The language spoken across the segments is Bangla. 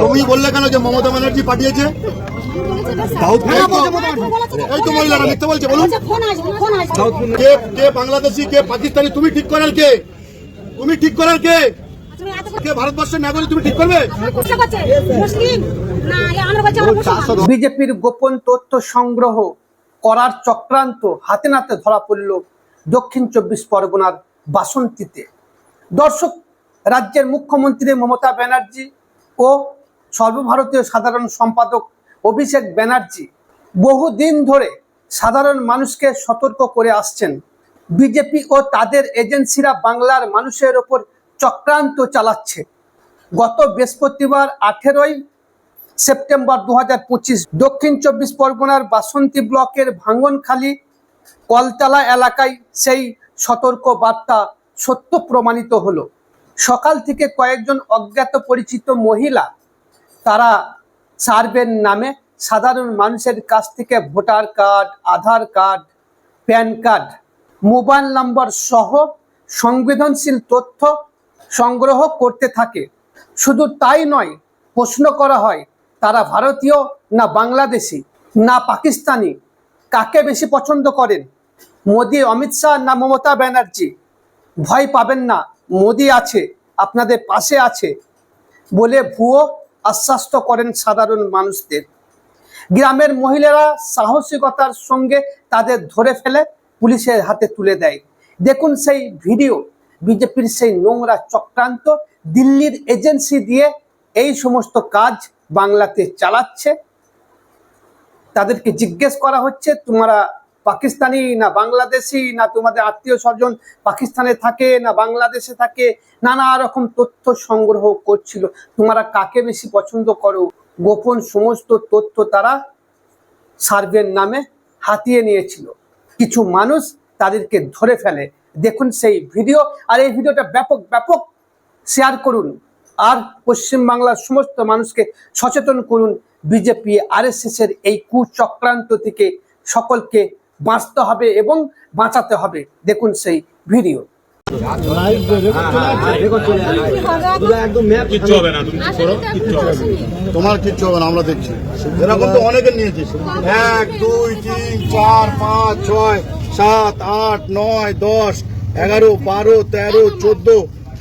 তুমি বললে কেন যে মমতা ব্যানার্জি পাঠিয়েছে? এই তো মহিলারা মিথ্যে বলছে বলুন। ফোন আসবে ফোন আসবে। কে কে বাংলাদেশি কে পাকিস্তানি তুমি ঠিক করার কে? তুমি ঠিক করার কে? তুমি এত কে ভারতবর্ষের নাগরিক তুমি ঠিক করবে? কষ্ট করছে। মুসলিম? না এ আমরা বলছি আমরা মুসলমান। বিজেপির গোপন তথ্য সংগ্রহ করার চক্রান্ত হাতে নাতে ধরা পড়ল দক্ষিণ চব্বিশ পরগনার বাসন্তীতে। দর্শক রাজ্যের মুখ্যমন্ত্রী মমতা ব্যানার্জি ও সর্বভারতীয় সাধারণ সম্পাদক অভিষেক ব্যানার্জি বহুদিন ধরে সাধারণ মানুষকে সতর্ক করে আসছেন। বিজেপি ও তাদের এজেন্সিরা বাংলার মানুষের ওপর চক্রান্ত চালাচ্ছে। গত বৃহস্পতিবার আঠেরোই সেপ্টেম্বর দু হাজার পঁচিশ দক্ষিণ চব্বিশ পরগনার বাসন্তী ব্লকের ভাঙ্গনখালী কলতলা এলাকায় সেই সতর্ক বার্তা সত্য প্রমাণিত হলো। সকাল থেকে কয়েকজন অজ্ঞাত পরিচিত মহিলা তারা সার্ভের নামে সাধারণ মানুষের কাছ থেকে voter card, Aadhaar card, PAN card, mobile number সহ সংবেদনশীল তথ্য সংগ্রহ করতে থাকে। শুধু তাই নয়, প্রশ্ন করা হয়, তারা ভারতীয় না বাংলাদেশি, না পাকিস্তানি, কাকে বেশি পছন্দ করেন? মোদি, অমিত শাহ না মমতা ব্যানার্জি? ভয় পাবেন না, মোদি আছে, আপনাদের পাশে আছে বলে ভুয়ো আশ্বাস্ত করেন সাধারণ মানুষদের। গ্রামের মহিলারা সাহসিকতার সঙ্গে তাদের ধরে ফেলে পুলিশের হাতে তুলে দেয়। দেখুন সেই ভিডিও, বিজেপির সেই নোংরা চক্রান্ত, দিল্লির এজেন্সি দিয়ে এই সমস্ত কাজ বাংলাতে চালাচ্ছে। তাদেরকে জিজ্ঞেস করা হচ্ছে, তোমরা পাকিস্তানি, না বাংলাদেশি, না তোমাদের আত্মীয় স্বজন পাকিস্তানে থাকে, না বাংলাদেশে থাকে, নানা রকম তথ্য সংগ্রহ করছিল। তোমরা কাকে বেশি পছন্দ করো? গোপন সমস্ত তথ্য তারা সার্ভের নামে হাতিয়ে নিয়েছিল। কিছু মানুষ তাদেরকে ধরে ফেলে। দেখুন সেই ভিডিও, আর এই ভিডিওটা ব্যাপক ব্যাপক শেয়ার করুন। আর পশ্চিমবাংলার সমস্ত মানুষকে সচেতন করুন। বিজেপি আরএসএস এর এই কুচক্রান্ত থেকে সকলকে বাঁচতে হবে এবং বাঁচাতে হবে। দেখুন সেই ভিডিও। কিচ্ছু হবে না তুমি হবে তোমার কিচ্ছু হবে না আমরা দেখছি। এরকম তো অনেকের নিয়েছি। এক দুই তিন চার পাঁচ ছয় সাত আট নয় দশ এগারো বারো তেরো চোদ্দ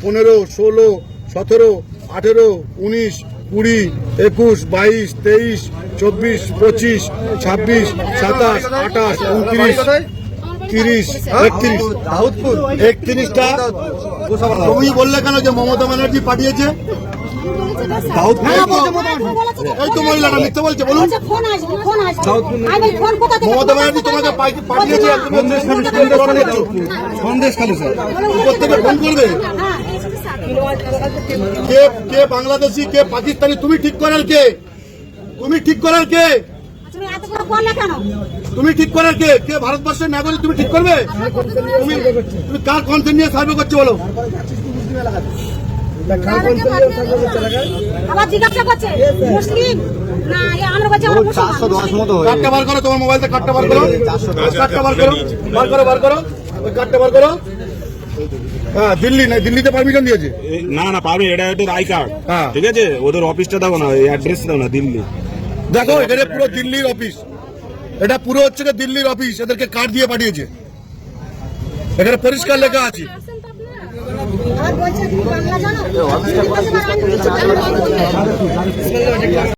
পনেরো ষোলো সতেরো আঠেরো উনিশ কুড়ি একুশ বাইশ তেইশ চব্বিশ পঁচিশ ছাব্বিশ সাতাশ আঠাশ উনত্রিশ তিরিশ একত্রিশ। একত্রিশটা? তুমি বললে কেন যে মমতা ব্যানার্জি পাঠিয়েছে? এই তো মহিলারা মিথ্যে বলছে বলুন। ফোন আসবে ফোন আসবে। আমি ফোন কোথা থেকে মমতা ব্যানার্জি তোমাকে পাঠিয়েছে সন্দেশ খালি স্যার। উপর থেকে ফোন করবে। কে কে বাংলাদেশি কে পাকিস্তানি তুমি ঠিক করার কে? তুমি ঠিক করার কে? তুমি কেন? তুমি ঠিক করার কে? কে ভারতবর্ষের নাগরিক তুমি ঠিক করবে? তুমি তুমি কার কনসেন্ট নিয়ে সার্ভে করছ বলো? আবার জিজ্ঞাসা করছে না এ আমরা বলছি আমরা মুসলমান। কার্ডটা বার করো তোমার মোবাইল থেকে কার্ডটা বার করো। কার্ডটা বার করো বার করো বার করো। ওই কার্ডটা বার করো। হ্যাঁ দিল্লি না দিল্লিতে পারমিশন দিয়েছে। না না পারবে এটা ওদের আই কার্ড। হ্যাঁ। ঠিক আছে? ওদের অফিসটা দাও না অ্যাড্রেস দাও না দিল্লি। দেখো, এখানে পুরো দিল্লির অফিস এটা পুরো হচ্ছে দিল্লির অফিস এদেরকে কার্ড দিয়ে পাঠিয়েছে। এখানে পরিষ্কার লেখা আছে। আর বলছে তুমি বাংলা জানো?